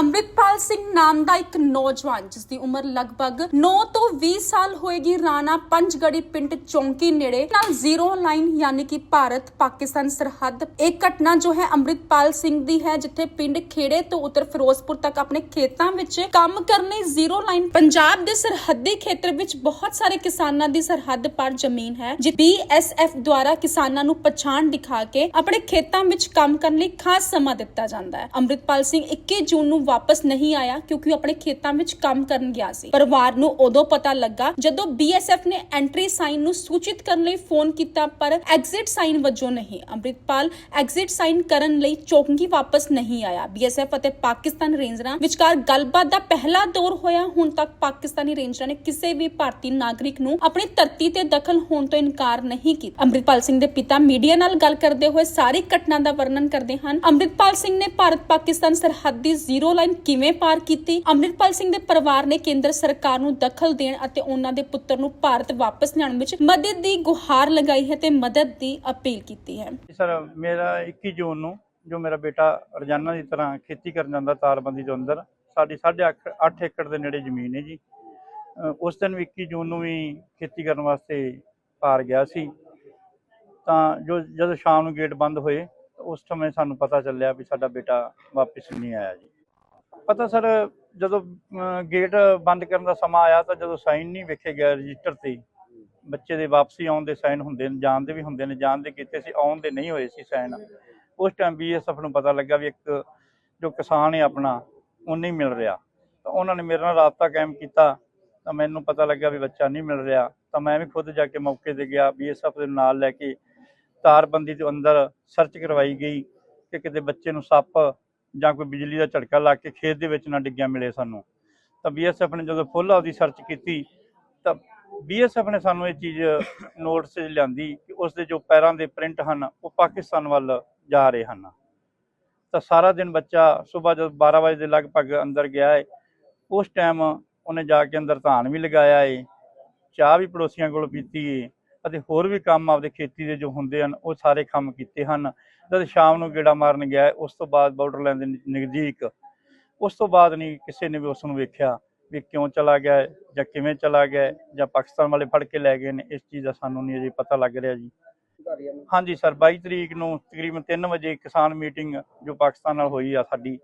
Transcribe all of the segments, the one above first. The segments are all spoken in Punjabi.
ਅੰਮ੍ਰਿਤ ਅੰਮ੍ਰਿਤਪਾਲ ਸਿੰਘ ਨਾਮ ਦਾ ਇੱਕ ਨੌਜਵਾਨ, ਜਿਸ ਦੀ ਉਮਰ ਲਗਭਗ 9 ਤੋਂ 20 ਸਾਲ ਹੋਏਗੀ, ਰਾਣਾ ਪੰਜਗੜੀ ਪਿੰਡ ਚੌਂਕੀ ਨੇੜੇ, ਨਾਲ ਜ਼ੀਰੋ ਲਾਈਨ ਯਾਨੀ ਕਿ ਭਾਰਤ ਪਾਕਿਸਤਾਨ ਸਰਹੱਦ। ਇਹ ਘਟਨਾ ਜੋ ਹੈ ਅੰਮ੍ਰਿਤਪਾਲ ਸਿੰਘ ਦੀ ਹੈ, ਜਿੱਥੇ ਪਿੰਡ ਖੇੜੇ ਤੋਂ ਉਤਰ ਫਿਰੋਜ਼ਪੁਰ ਤੱਕ ਆਪਣੇ ਖੇਤਾਂ ਵਿੱਚ ਕੰਮ ਕਰਨ ਲਈ ਜ਼ੀਰੋ ਲਾਈਨ ਪੰਜਾਬ ਦੇ ਸਰਹੱਦੀ ਖੇਤਰ ਵਿੱਚ ਬਹੁਤ ਸਾਰੇ ਕਿਸਾਨਾਂ ਦੀ ਸਰਹੱਦ ਪਾਰ ਜ਼ਮੀਨ ਹੈ, ਜਿ ਬੀਐਸਐਫ ਦੁਆਰਾ ਕਿਸਾਨਾਂ ਨੂੰ ਪਛਾਣ ਦਿਖਾ ਕੇ ਆਪਣੇ ਖੇਤਾਂ ਵਿੱਚ ਕੰਮ ਕਰਨ ਲਈ ਖਾਸ ਸਮਾਂ ਦਿੱਤਾ ਜਾਂਦਾ ਹੈ। ਅੰਮ੍ਰਿਤਪਾਲ ਸਿੰਘ 21 ਜੂਨ ਨੂੰ ਵਾਪਸ ਨਹੀਂ ਆਇਆ ਕਿਉਂਕਿ ਉਹ ਆਪਣੇ ਖੇਤਾਂ ਵਿੱਚ ਕੰਮ ਕਰਨ ਗਿਆ ਸੀ। ਪਰਿਵਾਰ ਨੂੰ ਉਦੋਂ ਪਤਾ ਲੱਗਾ ਜਦੋਂ ਬੀਐਸਐਫ ਨੇ ਐਂਟਰੀ ਸਾਈਨ ਨੂੰ ਸੂਚਿਤ ਕਰਨ ਲਈ ਫੋਨ ਕੀਤਾ, ਪਰ ਐਗਜ਼ਿਟ ਸਾਈਨ ਵਜੋਂ ਨਹੀਂ। ਅੰਮ੍ਰਿਤਪਾਲ ਐਗਜ਼ਿਟ ਸਾਈਨ ਕਰਨ ਲਈ ਚੌਂਕੀ ਵਾਪਸ ਨਹੀਂ ਆਇਆ। ਬੀਐਸਐਫ ਅਤੇ ਪਾਕਿਸਤਾਨ ਰੇਂਜਰਾਂ ਵਿਚਕਾਰ ਗੱਲਬਾਤ ਦਾ ਪਹਿਲਾ ਦੌਰ ਹੋਇਆ। ਹੁਣ ਤੱਕ ਪਾਕਿਸਤਾਨੀ ਰੇਂਜਰਾਂ ਨੇ ਕਿਸੇ ਵੀ ਭਾਰਤੀ ਨਾਗਰਿਕ ਨੂੰ ਆਪਣੀ ਧਰਤੀ ਤੇ ਦਖਲ ਹੋਣ ਤੋਂ ਇਨਕਾਰ ਨਹੀਂ ਕੀਤਾ। ਅੰਮ੍ਰਿਤਪਾਲ ਸਿੰਘ ਦੇ ਪਿਤਾ ਮੀਡੀਆ ਨਾਲ ਗੱਲ ਕਰਦੇ ਹੋਏ ਸਾਰੀ ਘਟਨਾ ਦਾ ਵਰਣਨ ਕਰਦੇ ਹਨ। ਅੰਮ੍ਰਿਤਪਾਲ ਸਿੰਘ ਨੇ ਭਾਰਤ ਪਾਕਿਸਤਾਨ ਸਰਹੱਦ ਦੀ ਜ਼ੀਰੋ ਲਾਈਨ ਕਿਵੇਂ ਪਾਰ ਕੀਤੀ। ਅੰਮ੍ਰਿਤਪਾਲ ਸਿੰਘ ਦੇ ਪਰਿਵਾਰ ਨੇ ਕੇਂਦਰ ਸਰਕਾਰ ਨੂੰ ਦਖਲ ਦੇਣ ਅਤੇ ਉਹਨਾਂ ਦੇ ਪੁੱਤਰ ਨੂੰ ਭਾਰਤ ਵਾਪਸ ਲਿਆਉਣ ਵਿੱਚ ਮਦਦ ਦੀ ਗੁਹਾਰ ਲਗਾਈ ਹੈ ਤੇ ਮਦਦ ਦੀ ਅਪੀਲ ਕੀਤੀ ਹੈ। ਸਰ, ਮੇਰਾ 21 ਜੂਨ ਨੂੰ ਜੋ ਮੇਰਾ ਬੇਟਾ ਰੋਜ਼ਾਨਾ ਦੀ ਤਰ੍ਹਾਂ ਖੇਤੀ ਕਰਨ ਜਾਂਦਾ ਤਾਰਬੰਦੀ ਦੇ ਅੰਦਰ, ਸਾਡੀ 8.5 ਏਕੜ ਦੇ ਨੇੜੇ ਜ਼ਮੀਨ ਹੈ ਜੀ। ਉਸ ਦਿਨ ਵੀ 21 ਜੂਨ ਨੂੰ ਵੀ ਖੇਤੀ ਕਰਨ ਵਾਸਤੇ ਪਾਰ ਗਿਆ ਸੀ। ਤਾਂ ਜੋ ਜਦੋਂ ਸ਼ਾਮ ਨੂੰ ਗੇਟ ਬੰਦ ਹੋਏ, ਉਸ ਸਮੇਂ ਸਾਨੂੰ ਪਤਾ ਚੱਲਿਆ ਵੀ ਸਾਡਾ ਬੇਟਾ ਵਾਪਸ ਨਹੀਂ ਆਇਆ ਜੀ। ਪਤਾ ਸਰ, ਜਦੋਂ ਗੇਟ ਬੰਦ ਕਰਨ ਦਾ ਸਮਾਂ ਆਇਆ ਤਾਂ ਜਦੋਂ ਸਾਈਨ ਨਹੀਂ ਵੇਖੇ ਗਿਆ ਰਜਿਸਟਰ ਤੇ, ਬੱਚੇ ਦੇ ਵਾਪਸੀ ਆਉਣ ਦੇ ਸਾਈਨ ਹੁੰਦੇ ਨੇ, ਜਾਣ ਦੇ ਵੀ ਹੁੰਦੇ ਨੇ, ਜਾਣ ਦੇ ਕੀਤੇ ਸੀ, ਆਉਣ ਦੇ ਨਹੀਂ ਹੋਏ ਸੀ ਸਾਈਨ ਉਸ ਟਾਈਮ ਬੀਐਸਐਫ ਨੂੰ ਪਤਾ ਲੱਗਾ ਵੀ ਇੱਕ, ਜੋ ਕਿਸਾਨ ਹੈ ਆਪਣਾ ਉਹ ਨਹੀਂ ਮਿਲ ਰਿਹਾ। ਤਾਂ ਉਹਨਾਂ ਨੇ ਮੇਰੇ ਨਾਲ ਰਾਬਤਾ ਕਾਇਮ ਕੀਤਾ, ਤਾਂ ਮੈਨੂੰ ਪਤਾ ਲੱਗਾ ਵੀ ਬੱਚਾ ਨਹੀਂ ਮਿਲ ਰਿਹਾ। ਤਾਂ ਮੈਂ ਵੀ ਖੁਦ ਜਾ ਕੇ ਮੌਕੇ ਤੇ ਗਿਆ ਬੀਐਸਐਫ ਦੇ ਨਾਲ ਲੈ ਕੇ ਤਾਰਬੰਦੀ ਦੇ ਅੰਦਰ ਸਰਚ ਕਰਵਾਈ ਗਈ ਕਿ ਕਿਤੇ ਬੱਚੇ ਨੂੰ ਸੱਪ ਜਾਂ ਕੋਈ ਬਿਜਲੀ ਦਾ ਝਟਕਾ ਲੱਗ ਕੇ ਖੇਤ ਦੇ ਵਿੱਚ ਨਾ ਡਿੱਗਿਆ ਮਿਲੇ ਸਾਨੂੰ। ਤਾਂ ਬੀਐਸਐਫ ਨੇ ਜਦੋਂ ਫੁੱਲ ਆਪਦੀ ਸਰਚ ਕੀਤੀ, ਤਾਂ ਬੀਐਸਐਫ ਨੇ ਸਾਨੂੰ ਇਹ ਚੀਜ਼ ਨੋਟਿਸ 'ਚ ਲਿਆਂਦੀ ਕਿ ਉਸ ਦੇ ਜੋ ਪੈਰਾਂ ਦੇ ਪ੍ਰਿੰਟ ਹਨ, ਉਹ ਪਾਕਿਸਤਾਨ ਵੱਲ ਜਾ ਰਹੇ ਹਨ। ਤਾਂ ਸਾਰਾ ਦਿਨ ਬੱਚਾ ਸਵੇਰ ਜਦ 12 ਵਜੇ ਦੇ ਲਗਭਗ ਅੰਦਰ ਗਿਆ ਹੈ ਉਸ ਟਾਈਮ ਉਹਨੇ ਜਾ ਕੇ ਅੰਦਰ ਧਾਨ ਵੀ ਲਗਾਇਆ ਹੈ ਚਾਹ ਵੀ ਪੜੋਸੀਆਂ ਕੋਲ ਪੀਤੀ ਏ ਅਤੇ ਹੋਰ ਵੀ ਕੰਮ ਆਪਦੇ ਖੇਤੀ ਦੇ ਜੋ ਹੁੰਦੇ ਹਨ, ਉਹ ਸਾਰੇ ਕੰਮ ਕੀਤੇ ਹਨ। ਜਦ ਸ਼ਾਮ ਨੂੰ ਗੇੜਾ ਮਾਰਨ ਗਿਆ, ਉਸ ਤੋਂ ਬਾਅਦ ਬਾਰਡਰ ਲਾਈਨ ਦੇ ਨਜ਼ਦੀਕ, ਉਸ ਤੋਂ ਬਾਅਦ ਨਹੀਂ ਕਿਸੇ ਨੇ ਵੀ ਉਸ ਨੂੰ ਵੇਖਿਆ ਵੀ ਕਿਉਂ ਚਲਾ ਗਿਆ, ਜਾਂ ਕਿਵੇਂ ਚਲਾ ਗਿਆ, ਜਾਂ ਪਾਕਿਸਤਾਨ ਵਾਲੇ ਫੜ ਕੇ ਲੈ ਗਏ ਨੇ, ਇਸ ਚੀਜ਼ ਦਾ ਸਾਨੂੰ ਨਹੀਂ ਅਜੇ ਪਤਾ ਲੱਗ ਰਿਹਾ ਜੀ। ਹਾਂਜੀ ਸਰ 22 ਤਰੀਕ ਨੂੰ ਤਕਰੀਬਨ 3 ਵਜੇ ਕਿਸਾਨ ਮੀਟਿੰਗ ਜੋ ਪਾਕਿਸਤਾਨ ਨਾਲ ਹੋਈ ਆ ਸਾਡੀ,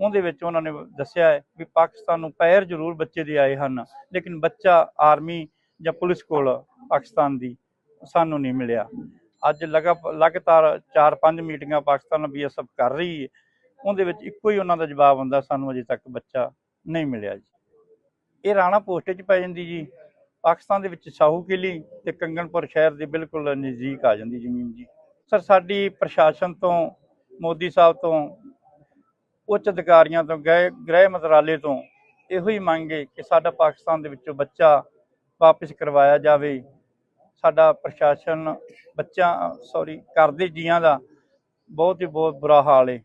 ਉਹਦੇ ਵਿੱਚ ਉਹਨਾਂ ਨੇ ਦੱਸਿਆ ਹੈ ਵੀ ਪਾਕਿਸਤਾਨ ਨੂੰ ਪੈਰ ਜ਼ਰੂਰ ਬੱਚੇ ਦੇ ਆਏ ਹਨ, ਲੇਕਿਨ ਬੱਚਾ ਆਰਮੀ ਜਾਂ ਪੁਲਿਸ ਕੋਲ ਪਾਕਿਸਤਾਨ ਦੀ ਸਾਨੂੰ ਨਹੀਂ ਮਿਲਿਆ। ਅੱਜ ਲਗਾ, ਲਗਾਤਾਰ 4-5 ਮੀਟਿੰਗਾਂ ਪਾਕਿਸਤਾਨ ਨਾਲ ਬੀਐਸਐਫ ਕਰ ਰਹੀ ਹੈ ਉਹਦੇ ਵਿੱਚ ਇੱਕੋ ਹੀ ਉਹਨਾਂ ਦਾ ਜਵਾਬ ਹੁੰਦਾ, ਸਾਨੂੰ ਅਜੇ ਤੱਕ ਬੱਚਾ ਨਹੀਂ ਮਿਲਿਆ ਜੀ। ਇਹ ਰਾਣਾ ਪੋਸਟ 'ਚ ਪੈ ਜਾਂਦੀ ਜੀ। ਪਾਕਿਸਤਾਨ ਦੇ ਵਿੱਚ ਸਾਹੂ ਕਿਲੀ ਤੇ ਕੰਗਨਪੁਰ ਸ਼ਹਿਰ ਦੇ ਬਿਲਕੁਲ ਨਜ਼ਦੀਕ ਆ ਜਾਂਦੀ ਜ਼ਮੀਨ ਜੀ। ਸਰ, ਸਾਡੀ ਪ੍ਰਸ਼ਾਸਨ ਤੋਂ, ਮੋਦੀ ਸਾਹਿਬ ਤੋਂ, ਉੱਚ ਅਧਿਕਾਰੀਆਂ ਤੋਂ, ਗ੍ਰਹਿ ਗ੍ਰਹਿ ਮੰਤਰਾਲੇ ਤੋਂ ਇਹੋ ਹੀ ਮੰਗ ਹੈ ਕਿ ਸਾਡਾ ਪਾਕਿਸਤਾਨ ਦੇ ਵਿੱਚੋਂ ਬੱਚਾ ਵਾਪਸ ਕਰਵਾਇਆ ਜਾਵੇ। ਸਾਡਾ ਪ੍ਰਸ਼ਾਸਨ ਬੱਚਾ ਸੌਰੀ ਕਰਦੇ ਜੀਆਂ ਦਾ ਬਹੁਤ ਹੀ ਬਹੁਤ ਬੁਰਾ ਹਾਲ ਏ।